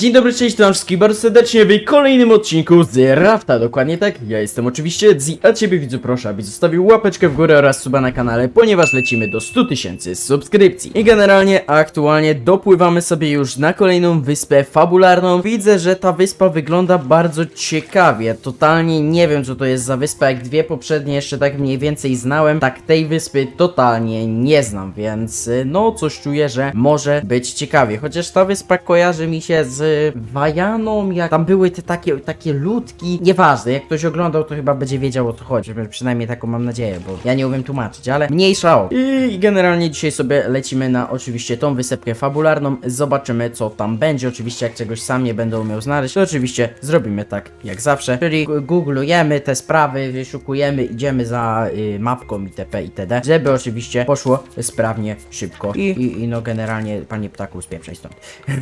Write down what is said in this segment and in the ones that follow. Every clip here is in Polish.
Dzień dobry, cześć, to wszystkich bardzo serdecznie w kolejnym odcinku z Rafta, dokładnie tak, ja jestem oczywiście Zi, a ciebie widzu proszę, abyś zostawił łapeczkę w górę oraz suba na kanale, ponieważ lecimy do 100 tysięcy subskrypcji. I generalnie, aktualnie dopływamy sobie już na kolejną wyspę fabularną, widzę, że ta wyspa wygląda bardzo ciekawie, totalnie nie wiem co to jest za wyspa, jak dwie poprzednie jeszcze tak mniej więcej znałem, tak tej wyspy totalnie nie znam, więc y, no coś czuję, że może być ciekawie, chociaż ta wyspa kojarzy mi się z Wajaną, jak tam były te takie, takie ludki, nieważne, jak ktoś oglądał to chyba będzie wiedział o co chodzi, przynajmniej taką mam nadzieję, bo ja nie umiem tłumaczyć, ale mniejsza o. I generalnie dzisiaj sobie lecimy na oczywiście tą wysepkę fabularną, zobaczymy co tam będzie, oczywiście jak czegoś sam nie będę umiał znaleźć, to oczywiście zrobimy tak jak zawsze, czyli googlujemy te sprawy, wyszukujemy, idziemy za y, mapką itp. itd., żeby oczywiście poszło sprawnie, szybko i, i, i no generalnie, panie ptaku, spieprzaj stąd.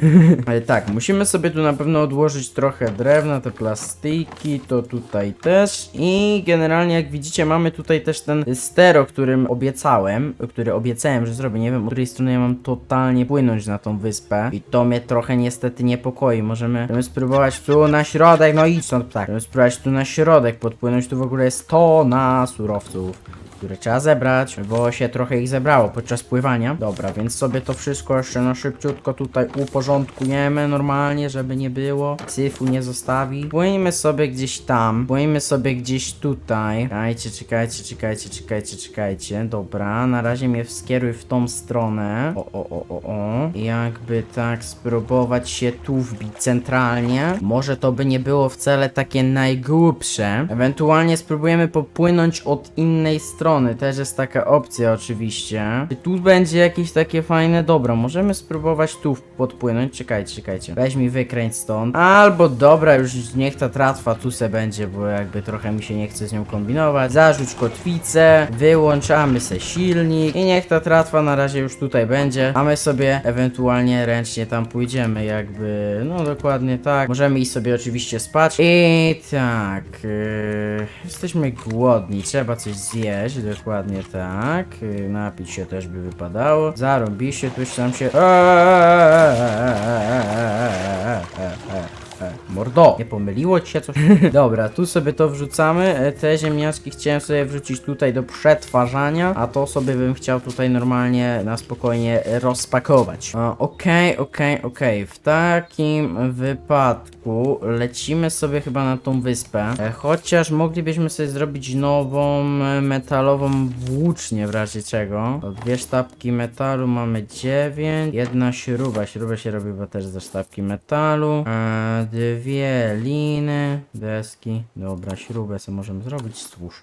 Ale tak, musimy sobie tu na pewno odłożyć trochę drewna, te plastiki, to tutaj też. I generalnie jak widzicie mamy tutaj też ten ster, o którym obiecałem, który obiecałem, że zrobię, nie wiem, od której strony ja mam totalnie płynąć na tą wyspę. I to mnie trochę niestety niepokoi, możemy, możemy spróbować tu na środek, no idź stąd ptak, możemy spróbować tu na środek podpłynąć, tu w ogóle jest tona surowców które trzeba zebrać, bo się trochę ich zebrało podczas pływania. Dobra, więc sobie to wszystko jeszcze na szybciutko tutaj uporządkujemy normalnie, żeby nie było. Syfu nie zostawi. Płyńmy sobie gdzieś tam. Płyńmy sobie gdzieś tutaj. Czekajcie, czekajcie, czekajcie, czekajcie, czekajcie. Dobra, na razie mnie skieruj w tą stronę. O, o, o, o, o. Jakby tak spróbować się tu wbić centralnie. Może to by nie było wcale takie najgłupsze. Ewentualnie spróbujemy popłynąć od innej strony. Też jest taka opcja oczywiście. Czy tu będzie jakieś takie fajne dobra? Możemy spróbować tu podpłynąć. Czekajcie, czekajcie. Weź mi wykręć stąd. Albo dobra, już niech ta tratwa tu se będzie, bo jakby trochę mi się nie chce z nią kombinować. Zarzuć kotwicę, wyłączamy se silnik i niech ta tratwa na razie już tutaj będzie. A my sobie ewentualnie ręcznie tam pójdziemy, jakby, no dokładnie tak. Możemy iść sobie oczywiście spać. I tak, yy, jesteśmy głodni, trzeba coś zjeść, dokładnie tak. Yy, napić się też by wypadało. Zarąbiście, tu już tam Mordo, nie pomyliło ci się coś? Dobra, tu sobie to wrzucamy. E, Te ziemniaczki chciałem sobie wrzucić tutaj do przetwarzania, a to sobie bym chciał tutaj normalnie na spokojnie rozpakować. Okej, okej, okej. W takim wypadku lecimy sobie chyba na tą wyspę. E, Chociaż moglibyśmy sobie zrobić nową e, metalową włócznię w razie czego. To dwie sztabki metalu mamy 9. Jedna śruba. Śrubę się robi bo też ze sztabki metalu. E, dwie liny, deski. Dobra, śrubę sobie możemy zrobić. Stwórz.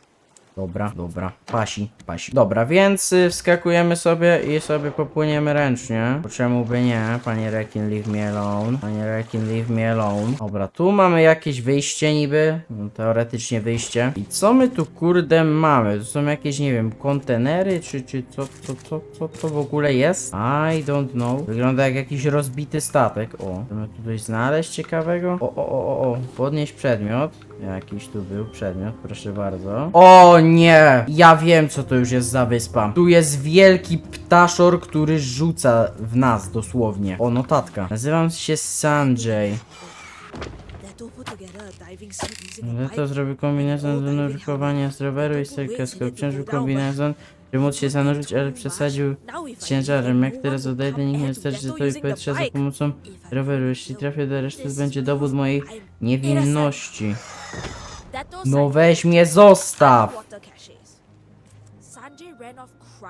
Dobra, dobra. Pasi, pasi. Dobra, więc y, wskakujemy sobie i sobie popłyniemy ręcznie. Bo czemu by nie? Panie Rekin, leave me alone. Panie Rekin, leave me alone. Dobra, tu mamy jakieś wyjście niby. No, teoretycznie wyjście. I co my tu kurde mamy? To są jakieś, nie wiem, kontenery, czy, czy co, co, co, co to w ogóle jest? I don't know. Wygląda jak jakiś rozbity statek. O, chcemy tu coś znaleźć ciekawego? O, o, o, o. Podnieść przedmiot. Jakiś tu był przedmiot, proszę bardzo. O nie! Ja wiem, co to już jest za wyspa. Tu jest wielki ptaszor, który rzuca w nas dosłownie. O, notatka. Nazywam się Sanjay. Ale to zrobił kombinezon do nurkowania z roweru i selkasko. Obciążył kombinezon, żeby móc się zanurzyć, ale przesadził z ciężarem. Jak teraz odejdę, nikt nie wystarczy to i powietrza za pomocą roweru. Jeśli trafię do reszty, to będzie dowód mojej niewinności. No weź mnie zostaw!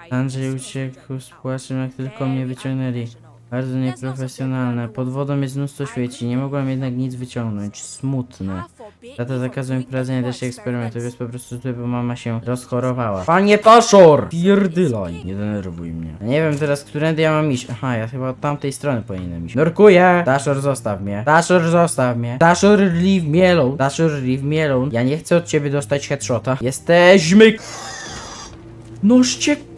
Andrzej uciekł z płaczem, jak tylko mnie wyciągnęli. Bardzo nieprofesjonalne. Pod wodą jest mnóstwo świeci, nie mogłam jednak nic wyciągnąć. Smutne. Tata zakazał mi prowadzenia też eksperymentów, jest po prostu zły, bo mama się rozchorowała. Panie Paszor! Pierdylaj! Nie denerwuj mnie. Nie wiem teraz, którędy ja mam iść. Aha, ja chyba od tamtej strony powinienem iść. Nurkuję! Daszor, zostaw mnie. Daszor, zostaw mnie. Daszor, leave me alone. Daszor, leave me alone. Ja nie chcę od ciebie dostać headshota. Jesteśmy... Nożcie, kur...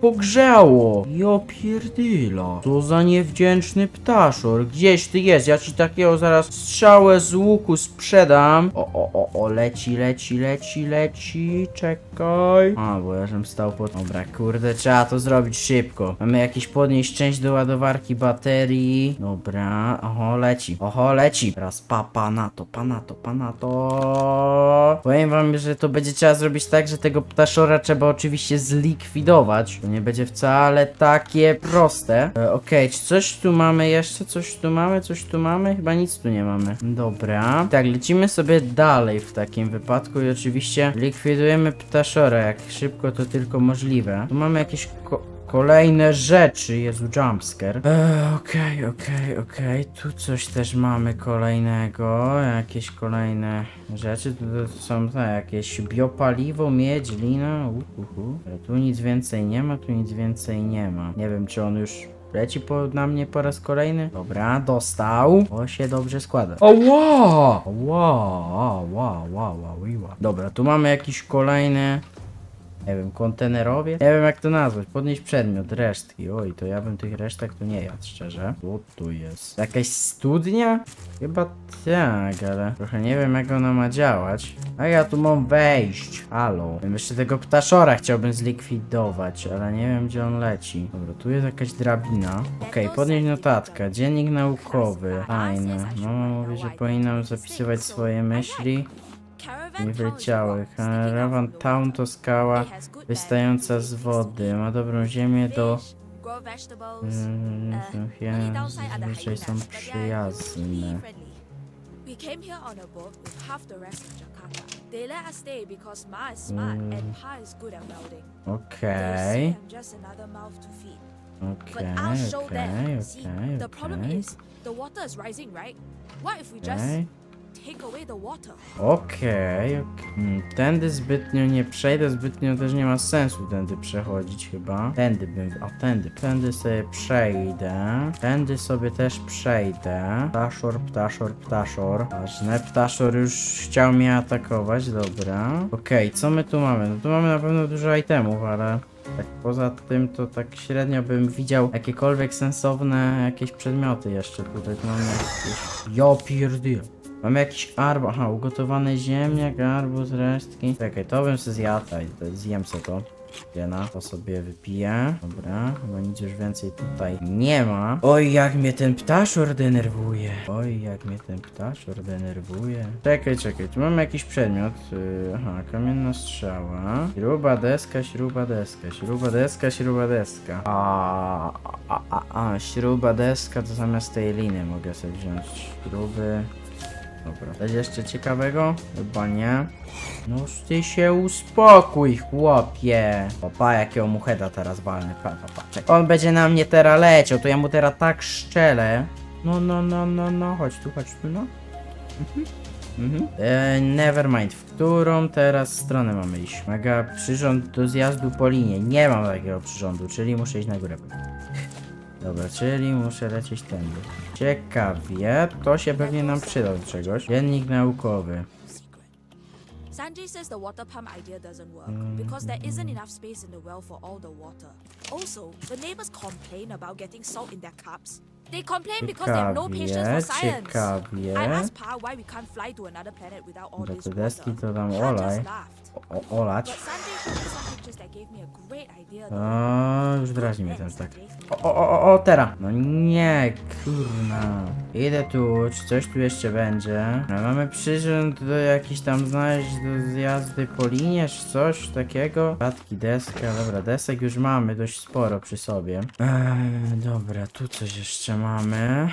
pogrzało. Jo pierdyla. Co za niewdzięczny ptaszor. Gdzieś ty jest, ja ci takiego zaraz strzałę z łuku sprzedam. O, o, o, o, leci, leci, leci, leci, czekaj. A, bo ja żem stał pod... Dobra, kurde, trzeba to zrobić szybko. Mamy jakieś podnieść część do ładowarki baterii. Dobra, oho, leci, oho, leci. Teraz pa, pa na to, pa na to, pa na to. Powiem wam, że to będzie trzeba zrobić tak, że tego ptaszora trzeba oczywiście zlikwidować. Nie będzie wcale takie proste. E, Okej, czy coś tu mamy jeszcze? Coś tu mamy? Coś tu mamy? Chyba nic tu nie mamy. Dobra. Tak, lecimy sobie dalej w takim wypadku i oczywiście likwidujemy ptaszora, jak szybko to tylko możliwe. Tu mamy jakieś ko kolejne rzeczy. Jezu, jumpscare. Eee, Okej, okej, okej. Tu coś też mamy kolejnego. Jakieś kolejne rzeczy. Tu to są te, jakieś biopaliwo, miedź, lina. Uhuhu. Tu nic więcej nie ma, tu nic więcej nie ma. Nie wiem, czy on już leci po, na mnie po raz kolejny. Dobra, dostał. O się dobrze składa. O, wow! Wow, wow, wow, wow, wow. Dobra, tu mamy jakiś kolejny nie wiem, kontenerowie? Nie wiem jak to nazwać. Podnieść przedmiot, resztki. Oj, to ja bym tych resztek tu nie jadł, szczerze. Co tu jest? Jakaś studnia? Chyba tak, ale trochę nie wiem jak ona ma działać. A ja tu mam wejść. Halo. Wiem, Jeszcze tego ptaszora chciałbym zlikwidować, ale nie wiem gdzie on leci. Dobra, tu jest jakaś drabina. Okej, podnieść notatkę. Dziennik naukowy. Fajne. Mama mówi, że powinnam zapisywać swoje myśli. Nie wleciały. Caravan Town to skała wystająca z wody. Ma dobrą ziemię do... Mm, Zazwyczaj są przyjazne. We came here on a boat with half the rest of Jakarta. They let us stay because Ma is smart and Pa is good at welding. They Okej, say I'm just another mouth to feed. But okej, I'll show okej, them. See, okej, the problem okej. is the water is rising, right? What if we just Okej. take away the water? Okej, okej. Mm, Tędy zbytnio nie przejdę, zbytnio też nie ma sensu tędy przechodzić chyba. Tędy bym, o tędy, tędy sobie przejdę. Tędy sobie też przejdę. Ptaszor, ptaszor, ptaszor. Ważne, ptaszor już chciał mnie atakować, dobra. Okej, co my tu mamy? No tu mamy na pewno dużo itemów, ale... Tak poza tym to tak średnio bym widział jakiekolwiek sensowne jakieś przedmioty jeszcze tutaj. Tu mamy jakieś... Jo pierdyle. Mamy jakiś arb, aha, ugotowany ziemniak, arbuz, resztki. Czekaj, to bym sobie zjadł, zjem se to. Jena, to sobie wypiję. Dobra, chyba nic już więcej tutaj nie ma. Oj, jak mnie ten ptaszor denerwuje. Oj, jak mnie ten ptaszor denerwuje. Czekaj, czekaj, tu mamy jakiś przedmiot. Yy, aha, kamienna strzała. Śruba, deska, śruba, deska, śruba, deska, śruba, deska. A, a, a, a, śruba, deska, to zamiast tej liny mogę sobie wziąć śruby. Dobra. Coś jeszcze ciekawego? Chyba nie. No ty się uspokój, chłopie. Papa, jakiego mucheda teraz walny. Pa, pa, pa. On będzie na mnie teraz leciał, to ja mu teraz tak szczelę. No, no, no, no, no, chodź tu, chodź tu, no. Mhm. Mhm. E, never mind, w którą teraz stronę mamy iść? Mega przyrząd do zjazdu po linie. Nie mam takiego przyrządu, czyli muszę iść na górę. Dobra, czyli muszę lecieć tędy. Ciekawie, to się pewnie nam przyda do czegoś. Dziennik naukowy. Sanjay says the water pump idea doesn't work because there isn't enough space in the well for all the water. Also, the neighbors complain about getting salt in their cups. They complain because they have no patience for science. ciekawie. I asked Pa why we can't fly to another planet without all this te water. Pa just laughed. O, olać. O, już drażni mnie ten tak. O, o, o, o, teraz. No nie, kurna. Idę tu, czy coś tu jeszcze będzie? No, mamy przyrząd do jakiś tam znaleźć do zjazdy po linie, czy coś takiego. Klatki, deska, dobra, desek już mamy dość sporo przy sobie. Eee, dobra, tu coś jeszcze mamy.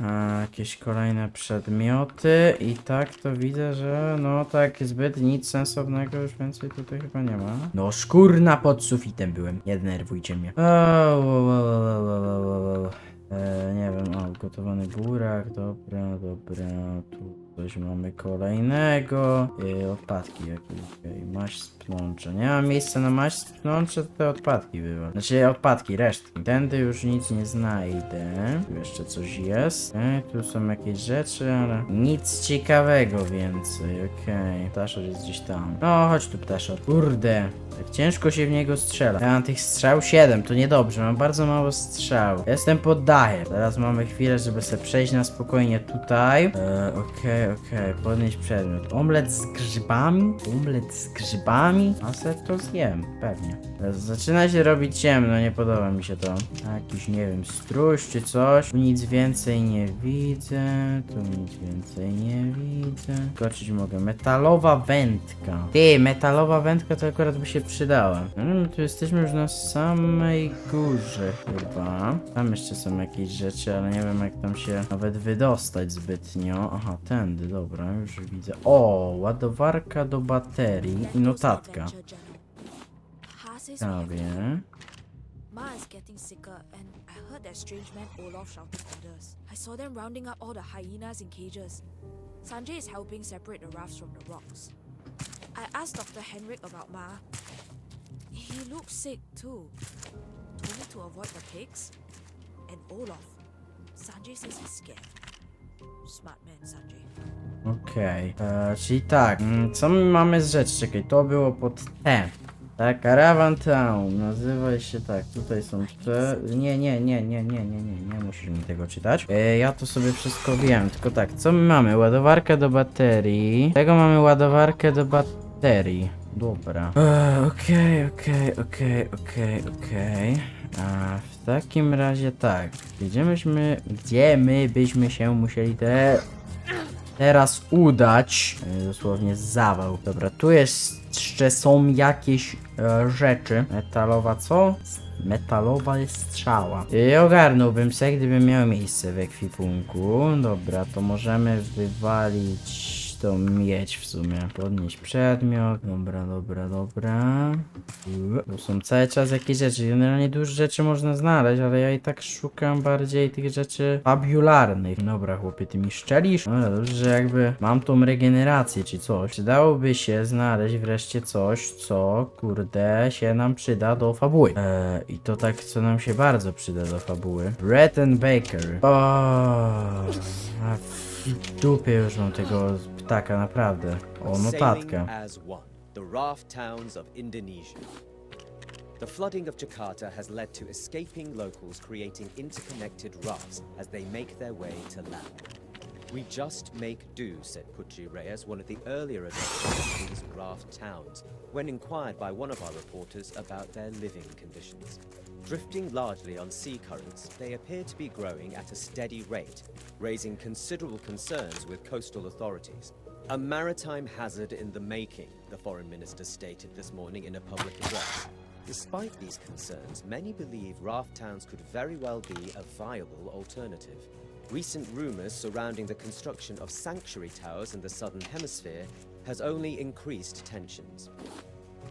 E, jakieś kolejne przedmioty i tak to widzę, że no tak zbyt nic sensownego już więcej tutaj chyba nie ma. No szkurna pod sufitem byłem, nie denerwujcie mnie. O, o, o, o, o, o, o, o. E, nie wiem, o, gotowany burak, dobra, dobra, tu coś mamy kolejnego. E, odpadki jakieś, okej, maść z pnącza. Nie mam miejsca na maść z pnącza, to te odpadki bywa. Znaczy odpadki, resztki. Tędy już nic nie znajdę. Tu jeszcze coś jest. Okej, tu są jakieś rzeczy, ale nic ciekawego więcej, okej. Ptaszor jest gdzieś tam. No, chodź tu ptaszor. Kurde, tak ciężko się w niego strzela. Ja mam tych strzał 7, to niedobrze, mam bardzo mało strzał. Jestem pod dachem. Teraz mamy chwilę, żeby sobie przejść na spokojnie tutaj. E, Okej, okej, podnieść przedmiot. Omlet z grzybami? Omlet z grzybami? A se to zjem, pewnie. Zaczyna się robić ciemno, nie podoba mi się to. Jakiś, nie wiem, stróż czy coś. Tu nic więcej nie widzę. Tu nic więcej nie widzę. Skoczyć mogę. Metalowa wędka. Ty, metalowa wędka to akurat by się przydała. No, my tu jesteśmy już na samej górze chyba. Tam jeszcze są jakieś rzeczy, ale nie wiem jak tam się nawet wydostać zbytnio. Aha, tędy, dobra, już widzę. O, ładowarka do baterii i notatka. Prawie. Ma is getting sicker, and I heard that strange man Olaf shouting orders. I saw them rounding up all the hyenas in cages. Sanjay is helping separate the rafts from the rocks. I asked Dr. Henrik about Ma. He looks sick too. Told me to avoid the pigs. And Olaf. Sanjay says he's scared. Smart man, Sanjay. Okej, e, czyli tak, mm, co my mamy z rzeczy? Czekaj, to było pod T. Tak, Caravan Town, nazywa się tak, tutaj są te... Nie, nie, nie, nie, nie, nie, nie, nie musisz mi tego czytać. E, ja to sobie wszystko wiem, tylko tak, co my mamy? Ładowarkę do baterii. Tego mamy ładowarkę do baterii. Dobra. E, Okej, okej, okej, okej, okej. A w takim razie tak, gdzie myśmy, gdzie my byśmy się musieli te teraz udać. E, Dosłownie zawał. Dobra, tu jeszcze są jakieś e, rzeczy. Metalowa co? Metalowa strzała. I ogarnąłbym se, gdybym miał miejsce w ekwipunku. Dobra, to możemy wywalić tą miedź w sumie. Podnieść przedmiot. Dobra, dobra, dobra. Tu są cały czas jakieś rzeczy. Generalnie dużo rzeczy można znaleźć, ale ja i tak szukam bardziej tych rzeczy fabularnych. Dobra, chłopie, ty mi szczelisz? No dobrze, że jakby mam tą regenerację czy coś. Przydałoby się znaleźć wreszcie coś, co kurde się nam przyda do fabuły. Eee, I to tak, co nam się bardzo przyda do fabuły. Bread and Baker. O, a w dupie już mam tego ptaka, naprawdę. O, notatka. Sailing as one, the raft towns of Indonesia. The flooding of Jakarta has led to escaping locals creating interconnected rafts as they make their way to land. We just make do, said Pucci Reyes, one of the earlier adopters of these raft towns, when inquired by one of our reporters about their living conditions. Drifting largely on sea currents, they appear to be growing at a steady rate, raising considerable concerns with coastal authorities. A maritime hazard in the making, the foreign minister stated this morning in a public address. Despite these concerns, many believe raft towns could very well be a viable alternative. Recent rumors surrounding the construction of sanctuary towers in the southern hemisphere has only increased tensions.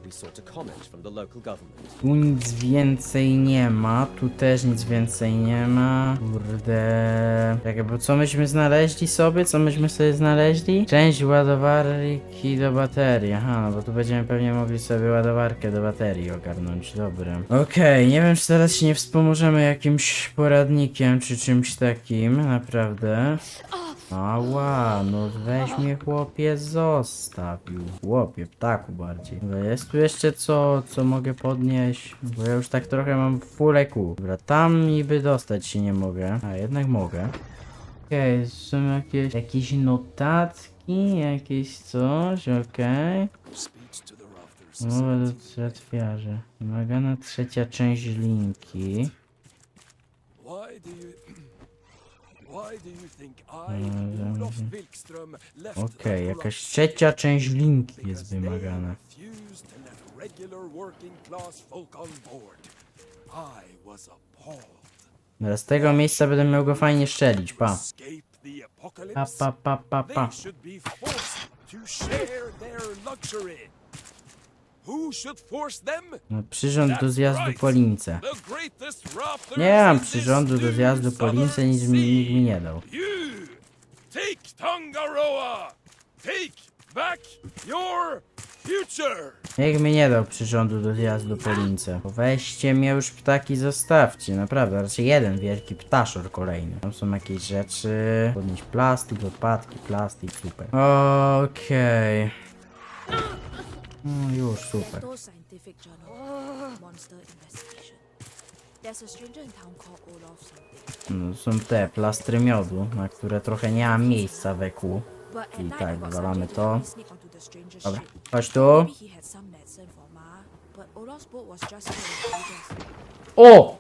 We sought a comment from the local government. Tu nic więcej nie ma, tu też nic więcej nie ma. Kurde. Czekaj, bo co myśmy znaleźli sobie? Co myśmy sobie znaleźli? Część ładowarki do baterii. Aha, no bo tu będziemy pewnie mogli sobie ładowarkę do baterii ogarnąć. Dobra. Okej, nie wiem czy teraz się nie wspomożemy jakimś poradnikiem czy czymś takim, naprawdę. Ała, no weź mnie chłopie zostawił. Chłopie, ptaku bardziej. Dobra, jest tu jeszcze co, co mogę podnieść? Bo ja już tak trochę mam full EQ. Dobra, tam niby dostać się nie mogę. A, jednak mogę. Okej, są jakieś, jakieś notatki, jakieś coś, okej. Mowa do tratwiarzy. Wymagana trzecia część linki. Why do you Why do you think I, Mm, Olof Wilkström, left Okej, jakaś trzecia część linki jest wymagana. Dobra, z tego miejsca będę miał go fajnie szczelić, pa. Pa, pa, pa, pa, pa. Przyrząd do zjazdu po lince. Nie mam przyrządu do zjazdu po lince, nic mi, nikt mi nie dał. Take Tangaroa. Take back your future. Nikt mi nie dał przyrządu do zjazdu po lince. Weźcie mnie już ptaki, zostawcie. Naprawdę, raczej jeden wielki ptaszor kolejny. Tam są jakieś rzeczy. Podnieść plastik, odpadki, plastik, super. Okej. No już, super. No, są te plastry miodu, na które trochę nie mam miejsca we kół. I tak, wywalamy to. Dobra, chodź tu. O!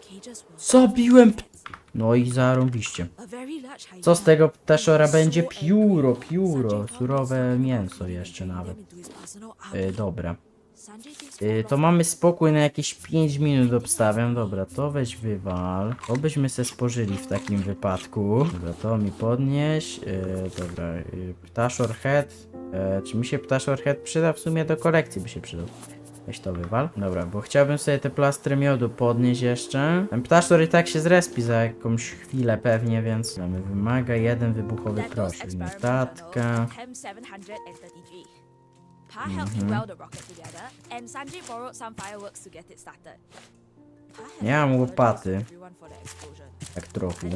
Zabiłem p- No i zarąbiście. Co z tego ptaszora będzie? Pióro, pióro, surowe mięso jeszcze nawet. Y, army. dobra. Y, Olaf to mamy spokój na jakieś 5 minut obstawiam. Dobra, to weź wywal. To byśmy se spożyli w takim wypadku. Dobra, to mi podnieś. Y, dobra, y, ptaszor head. E, czy mi się ptaszor head przyda? W sumie do kolekcji by się przydał. Weź to wywal. Dobra, bo chciałbym sobie te plastry miodu podnieść jeszcze. Ten ptaszor i tak się zrespi za jakąś chwilę pewnie, więc mamy wymaga jeden wybuchowy proszek. Notatka. journal, Chem 733. Pa helped me weld the rocket together, and Sanjay borrowed some fireworks to get it started. Nie mam to łopaty. Tak trochę.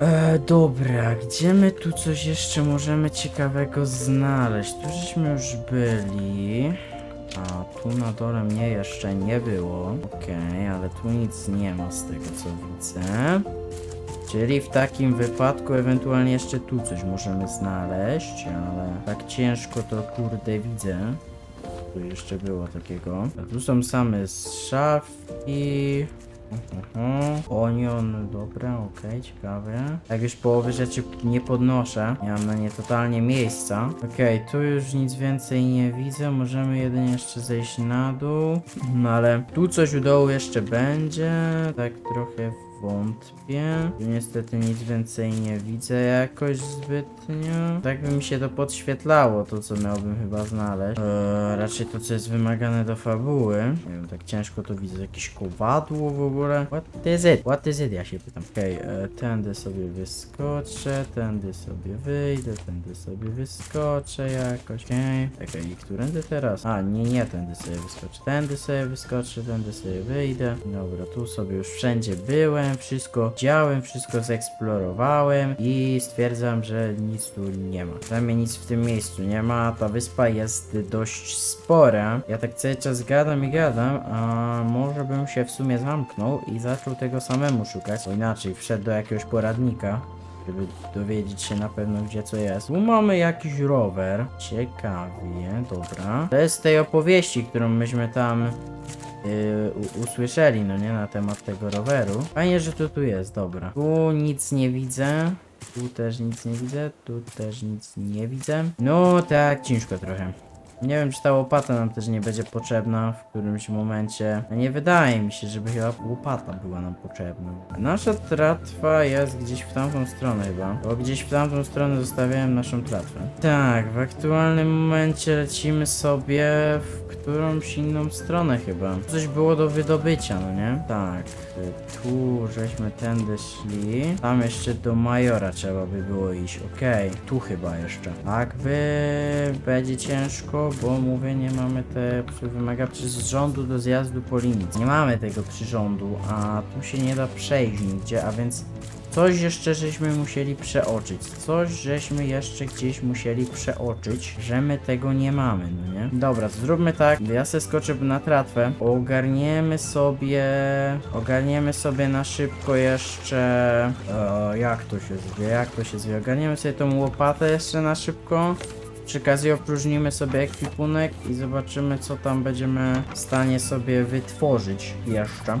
E, dobra, gdzie my tu coś jeszcze możemy ciekawego znaleźć? Tu żeśmy już byli. A tu na dole mnie jeszcze nie było. Okej, ale tu nic nie ma z tego co widzę. Czyli w takim wypadku ewentualnie jeszcze tu coś możemy znaleźć, ale tak ciężko to kurde widzę. Tu jeszcze było takiego. A tu są same szafki. Mhm. Onion, dobra, okej, ciekawe. Jak już połowy rzeczy nie podnoszę, nie mam na nie totalnie miejsca. Okej, tu już nic więcej nie widzę, możemy jedynie jeszcze zejść na dół. No ale tu coś u dołu jeszcze będzie, tak trochę wątpię. Niestety nic więcej nie widzę jakoś zbytnio. Tak by mi się to podświetlało, to co miałbym chyba znaleźć. Eee, raczej to, co jest wymagane do fabuły. Nie wiem, tak ciężko to widzę. Jakieś kowadło w ogóle. What is it? What is it? Ja się pytam. Okej, e, tędy sobie wyskoczę, tędy sobie wyjdę, tędy sobie wyskoczę jakoś. Okej. Czekaj, i którędy teraz? A, nie, nie tędy sobie wyskoczę. Tędy sobie wyskoczę, tędy sobie wyjdę. Dobra, tu sobie już wszędzie byłem, wszystko widziałem, wszystko zeksplorowałem i stwierdzam, że nic tu nie ma. Przynajmniej nic w tym miejscu nie ma. Ta wyspa jest dość spora. Ja tak cały czas gadam i gadam, a może bym się w sumie zamknął i zaczął tego samemu szukać, bo inaczej wszedł do jakiegoś poradnika żeby dowiedzieć się na pewno gdzie co jest. Tu mamy jakiś rower. Ciekawie, dobra. To jest z tej opowieści, którą myśmy tam yy, usłyszeli, no nie, na temat tego roweru. Fajnie, że to tu jest, dobra. Tu nic nie widzę. Tu też nic nie widzę, tu też nic nie widzę. No tak, ciężko trochę. Nie wiem, czy ta łopata nam też nie będzie potrzebna w którymś momencie. A Nie wydaje mi się, żeby chyba łopata była nam potrzebna. Nasza tratwa jest gdzieś w tamtą stronę chyba. Bo gdzieś w tamtą stronę zostawiałem naszą tratwę. Tak, w aktualnym momencie lecimy sobie w którąś inną stronę chyba. Coś było do wydobycia, no nie? Tak, tu żeśmy tędy szli. Tam jeszcze do Majora trzeba by było iść. Okej, tu chyba jeszcze. Tak by będzie ciężko, bo mówię, nie mamy te wymaga przyrządu do zjazdu po linii. Nie mamy tego przyrządu, a tu się nie da przejść nigdzie, a więc Coś jeszcze żeśmy musieli przeoczyć. Coś żeśmy jeszcze gdzieś musieli przeoczyć, że my tego nie mamy, no nie? Dobra, zróbmy tak. Ja se skoczę na tratwę. Ogarniemy sobie. Ogarniemy sobie na szybko jeszcze. E, jak to się zwie? Jak to się zwie? Ogarniemy sobie tą łopatę jeszcze na szybko. Przy okazji opróżnimy sobie ekwipunek i zobaczymy co tam będziemy w stanie sobie wytworzyć jeszcze.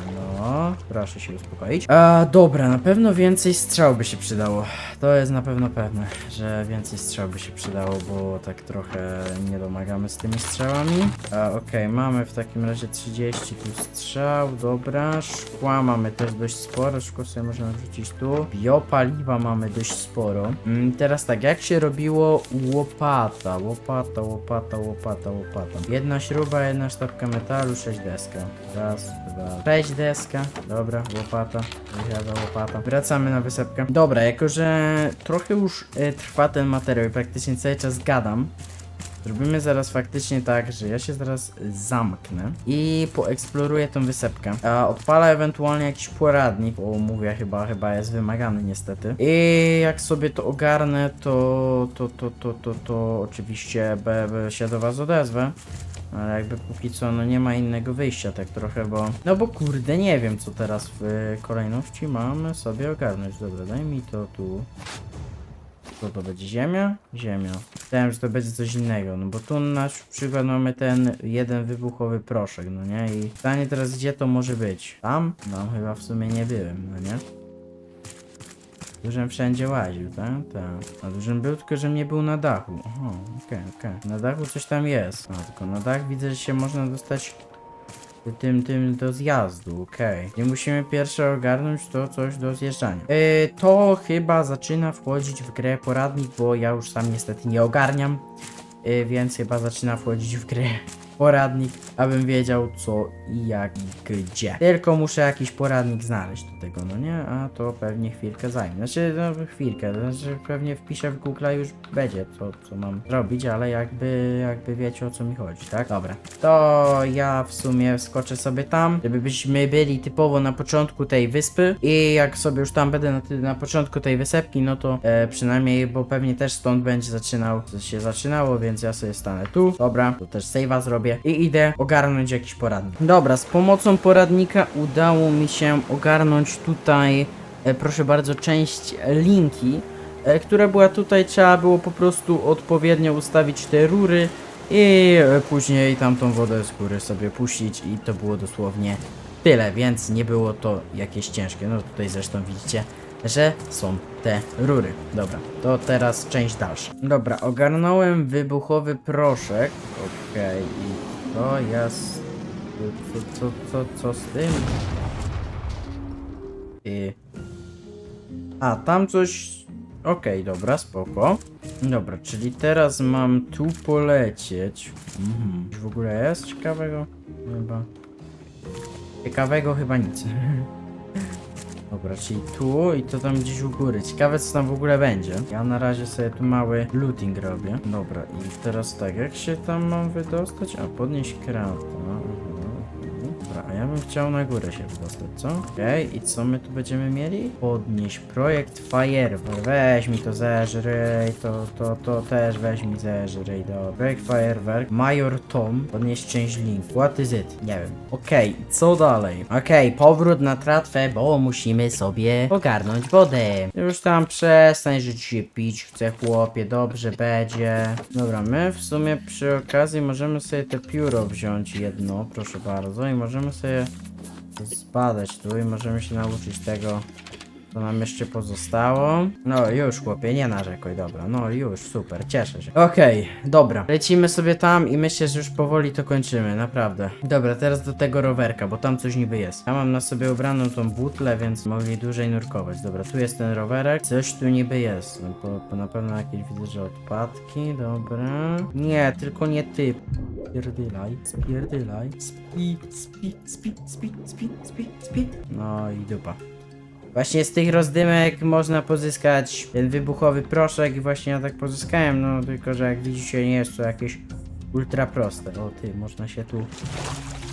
no, proszę się uspokoić. A, dobra, na pewno więcej strzał by się przydało. To jest na pewno pewne, że więcej strzał by się przydało, bo tak trochę nie domagamy z tymi strzałami. A, okej, mamy w takim razie 30 tu strzał, dobra. Szkła mamy też dość sporo, szkło sobie możemy wrzucić tu. Biopaliwa mamy dość sporo. Mm, teraz tak, jak się robiło łopata, łopata, łopata, łopata, łopata. Jedna śruba, jedna sztabka metalu, 6 deska. Raz, dwa, sześć Dobra, łopata, wyjada łopata. Wracamy na wysepkę. Dobra, jako że trochę już e, trwa ten materiał i praktycznie cały czas gadam, Zrobimy zaraz faktycznie tak, że ja się zaraz zamknę i poeksploruję tą wysepkę. A odpalę ewentualnie jakiś poradnik, bo mówię chyba, chyba jest wymagany niestety. I jak sobie to ogarnę, to, to, to, to, to, to oczywiście be, be się do was odezwę. Ale jakby póki co, no nie ma innego wyjścia tak trochę, bo... No bo kurde, nie wiem co teraz w kolejności mamy sobie ogarnąć. Dobra, daj mi to tu. Co to będzie? Ziemia? Ziemia. Myślałem, że to będzie coś innego, no bo tu na przykład mamy ten jeden wybuchowy proszek, no nie? I pytanie teraz, gdzie to może być? Tam? No chyba w sumie nie byłem, no nie? Dużym wszędzie łaził, tak? Tak. Na dużym był, tylko że nie był na dachu. Aha, okej, okej. Na dachu coś tam jest. No, tylko na dach widzę, że się można dostać tym, tym do zjazdu, okej. Nie musimy pierwsze ogarnąć to coś do zjeżdżania. Yy, to chyba zaczyna wchodzić w grę poradnik, bo ja już sam niestety nie ogarniam. Yy, więc chyba zaczyna wchodzić w grę poradnik, abym wiedział co i jak gdzie. Tylko muszę jakiś poradnik znaleźć do tego, no nie? A to pewnie chwilkę zajmie. Znaczy, no chwilkę, znaczy pewnie wpiszę w Google już będzie co, co mam robić, ale jakby, jakby wiecie o co mi chodzi, tak? Dobra. To ja w sumie skoczę sobie tam, żebyśmy byli typowo na początku tej wyspy i jak sobie już tam będę na, na początku tej wysepki, no to e, przynajmniej, bo pewnie też stąd będzie zaczynał, się zaczynało, więc ja sobie stanę tu. Dobra, to też save'a zrobię i idę ogarnąć jakiś poradnik. Dobra, z pomocą poradnika udało mi się ogarnąć tutaj, e, proszę bardzo, część linki, e, która była tutaj, trzeba było po prostu odpowiednio ustawić te rury i e, później tamtą wodę z góry sobie puścić i to było dosłownie tyle, więc nie było to jakieś ciężkie. No tutaj zresztą widzicie, że są te rury. Dobra, to teraz część dalsza. Dobra, ogarnąłem wybuchowy proszek. Okej, i to jest... Co, co, co, co z tym? I... A, tam coś... Okej, dobra, spoko. Dobra, czyli teraz mam tu polecieć. Mhm. W ogóle jest ciekawego? Chyba. Ciekawego chyba nic. Dobra, czyli tu i to tam gdzieś u góry. Ciekawe co tam w ogóle będzie. Ja na razie sobie tu mały looting robię. Dobra, i teraz tak, jak się tam mam wydostać? A, podnieść kratę. Bym chciał na górę się wydostać, co? Okej, i co my tu będziemy mieli? Podnieść projekt Firework. Weź mi to zeżryj, to, to, to też weź mi zeżryj, dobra. Projekt Firework. Major Tom. Podnieść część link. What is it? Nie wiem. Okej, co dalej? Okej, powrót na tratwę, bo musimy sobie ogarnąć wodę. Już tam przestań, że ci się pić chce, chłopie, dobrze będzie. Dobra, my w sumie przy okazji możemy sobie te pióro wziąć jedno, proszę bardzo, i możemy sobie zbadać tu i możemy się nauczyć tego, co nam jeszcze pozostało. No już chłopie, nie narzekaj, dobra, no już, super, cieszę się. Okej, dobra, lecimy sobie tam i myślę, że już powoli to kończymy, naprawdę. Dobra, teraz do tego rowerka, bo tam coś niby jest. Ja mam na sobie ubraną tą butlę, więc mogli dłużej nurkować. Dobra, tu jest ten rowerek, coś tu niby jest, no, bo na pewno jakieś widzę, że odpadki, dobra. Nie, tylko nie ty. Spierdylaj, spierdylaj, spi, spi, spi, spi, spi, spi, spi. No i dupa. Właśnie z tych rozdymek można pozyskać ten wybuchowy proszek i właśnie ja tak pozyskałem, no tylko że jak widzicie nie jest to jakieś ultra proste. O ty, można się tu...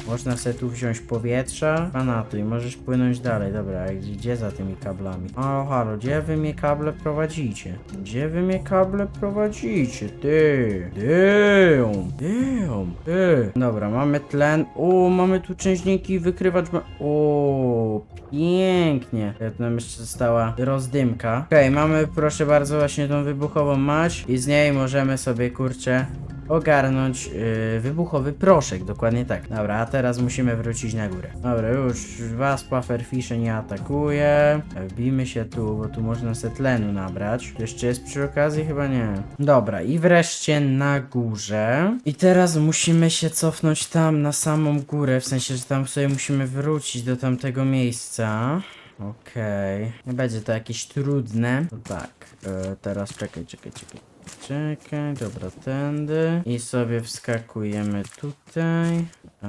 Można sobie tu wziąć powietrza, a na to i możesz płynąć dalej. Dobra, gdzie, za tymi kablami? O, halo, gdzie wy mnie kable prowadzicie? Gdzie wy mnie kable prowadzicie? Ty, damn, damn, ty. Dobra, mamy tlen. O, mamy tu częścinki wykrywacz. O, pięknie. Jak nam jeszcze została rozdymka. Okej, mamy proszę bardzo właśnie tą wybuchową maść i z niej możemy sobie kurczę ogarnąć yy, wybuchowy proszek, dokładnie tak. Dobra, a teraz musimy wrócić na górę. Dobra, już was pufferfisze nie atakuje. Wbijmy się tu, bo tu można se tlenu nabrać. Jeszcze jest przy okazji? Chyba nie. Dobra, i wreszcie na górze. I teraz musimy się cofnąć tam na samą górę, w sensie, że tam sobie musimy wrócić do tamtego miejsca. Okej. Nie będzie to jakieś trudne. Tak. E, teraz czekaj, czekaj, czekaj. Czekaj, dobra, tędy. I sobie wskakujemy tutaj. A,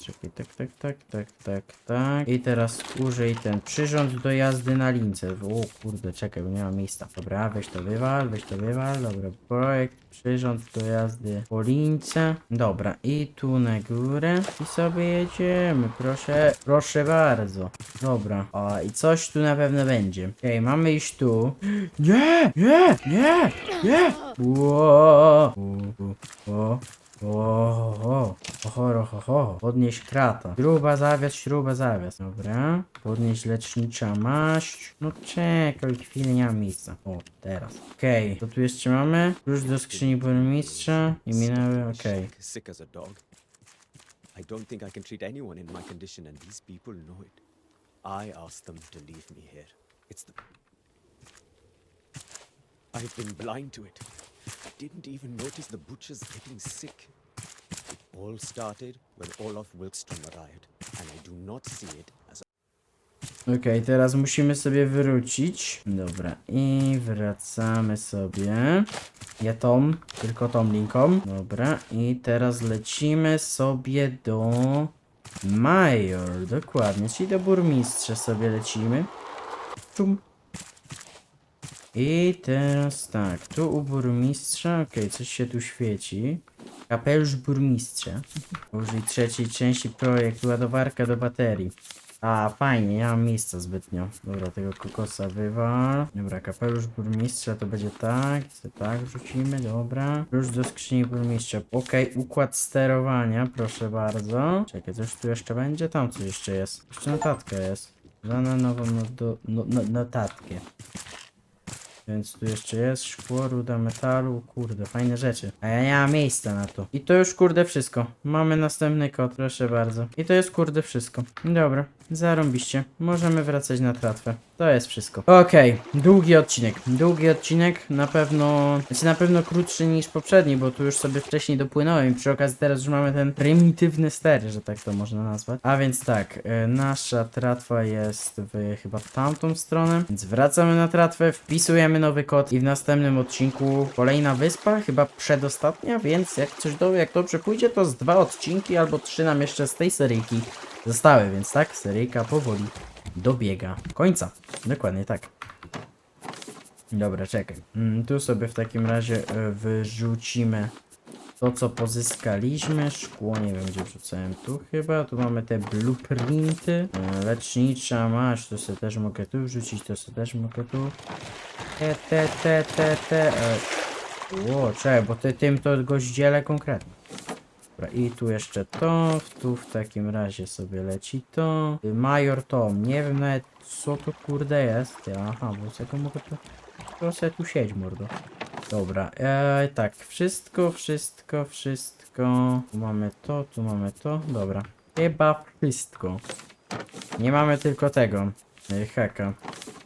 czekaj, tak, tak, tak, tak, tak, tak. I teraz użyj ten przyrząd do jazdy na lince. O kurde, czekaj, bo nie ma miejsca. Dobra, weź to wywal, weź to wywal. Dobra, projekt, przyrząd do jazdy po lince. Dobra, i tu na górę. I sobie jedziemy, proszę, proszę bardzo. Dobra, o, i coś tu na pewno będzie. Okej, mamy iść tu. Nie, nie, nie, nie. Ło, o, o, o, ho, ho. Podnieś krata. Śruba, zawias, śruba, zawias. Dobra. Podnieś lecznicza maść. No czekaj, chwilę, nie mam miejsca. O, teraz. Okej, to tu jeszcze mamy. Klucz do skrzyni burmistrza. I minęły, okej. Dog. I don't think I can treat anyone in my condition, and these people know it. I asked them to leave me here. It's. I've been blind to it. Didn't even notice the butchers getting sick. It all started when Olaf Wilkstrom arrived, and I do not see it as Okej, teraz musimy sobie wrócić. Dobra, i wracamy sobie. Ja tą, tylko tą linką. Dobra, i teraz lecimy sobie do Major, dokładnie, czyli do burmistrza sobie lecimy. Czum. I teraz tak, tu u burmistrza, okej, coś się tu świeci. Kapelusz burmistrza. Użyj trzeciej części projekt ładowarka do baterii. A, fajnie, nie mam miejsca zbytnio. Dobra, tego kokosa wywal. Dobra, kapelusz burmistrza to będzie tak. Tak wrzucimy, dobra. Klucz do skrzyni burmistrza. Okej, układ sterowania, proszę bardzo. Czekaj, coś tu jeszcze będzie? Tam coś jeszcze jest. Jeszcze notatka jest. Dana nową no, do, no, no, notatkę. Więc tu jeszcze jest szkło, ruda metalu, kurde, fajne rzeczy. A ja nie mam miejsca na to. I to już kurde wszystko. Mamy następny kod, proszę bardzo. I to jest kurde wszystko. Dobra, zarąbiście. Możemy wracać na tratwę. To jest wszystko. Okej, długi odcinek. Długi odcinek, na pewno, znaczy na pewno krótszy niż poprzedni, bo tu już sobie wcześniej dopłynąłem i przy okazji teraz już mamy ten prymitywny ster, że tak to można nazwać. A więc tak, y, nasza tratwa jest w, chyba w tamtą stronę, więc wracamy na tratwę, wpisujemy nowy kod i w następnym odcinku kolejna wyspa, chyba przedostatnia, więc jak coś do, jak dobrze pójdzie, to z dwa odcinki albo trzy nam jeszcze z tej seryjki zostały, więc tak, seryjka powoli dobiega końca. Dokładnie tak. Dobra, czekaj. Mm, tu sobie w takim razie e, wyrzucimy to, co pozyskaliśmy. Szkło, nie wiem gdzie wrzucałem. Tu chyba. Tu mamy te blueprinty. E, Lecznicza masz, to sobie też mogę tu wrzucić, to sobie też mogę tu. Te, te, te, te, te. E, Ło, czekaj, bo ty, tym to goździele konkretnie. Dobra, i tu jeszcze to, tu w takim razie sobie leci to. Y, Major Tom, nie wiem nawet co to kurde jest. Aha, bo z tego mogę to... To sobie tu siedź, mordo. Dobra, e, tak, wszystko, wszystko, wszystko. Tu mamy to, tu mamy to, dobra. Chyba wszystko. Nie mamy tylko tego. y, Haka.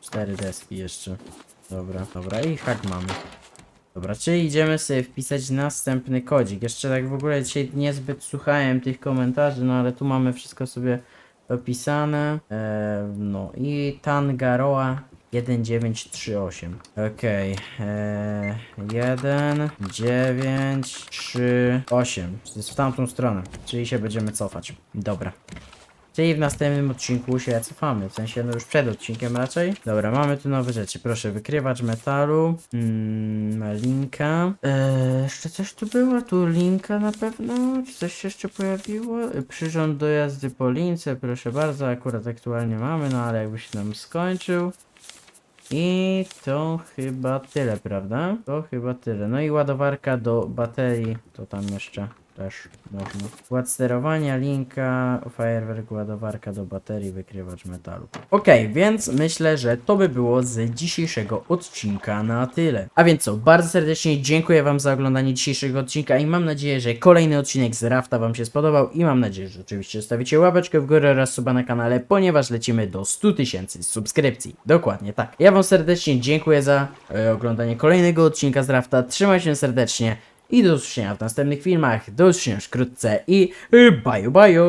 Cztery deski jeszcze. Dobra, dobra i hak mamy. Dobra, czyli idziemy sobie wpisać następny kodzik. Jeszcze tak w ogóle dzisiaj niezbyt słuchałem tych komentarzy, no ale tu mamy wszystko sobie opisane. E, no i Tangaroa 1938. Okej. Okay. 1, 9, 3, 8. To jest w tamtą stronę. Czyli się będziemy cofać. Dobra. Czyli w następnym odcinku się cofamy, w sensie no już przed odcinkiem raczej. Dobra, mamy tu nowe rzeczy. Proszę, wykrywacz metalu, mm, linka. Eee, jeszcze coś tu było? Tu linka na pewno? Czy coś się jeszcze pojawiło? E, Przyrząd do jazdy po lince, proszę bardzo, akurat aktualnie mamy, no ale jakby się nam skończył. I to chyba tyle, prawda? To chyba tyle. No i ładowarka do baterii, to tam jeszcze Też można. Układ sterowania, linka, fajerwerk, ładowarka do baterii, wykrywacz metalu. Okej, więc myślę, że to by było z dzisiejszego odcinka na tyle. A więc co, bardzo serdecznie dziękuję wam za oglądanie dzisiejszego odcinka i mam nadzieję, że kolejny odcinek z Rafta wam się spodobał i mam nadzieję, że oczywiście zostawicie łapeczkę w górę oraz suba na kanale, ponieważ lecimy do 100 tysięcy subskrypcji. Dokładnie tak. Ja wam serdecznie dziękuję za e, oglądanie kolejnego odcinka z Rafta. Trzymajcie się serdecznie i do usłyszenia w następnych filmach. Do usłyszenia już wkrótce i bye bye.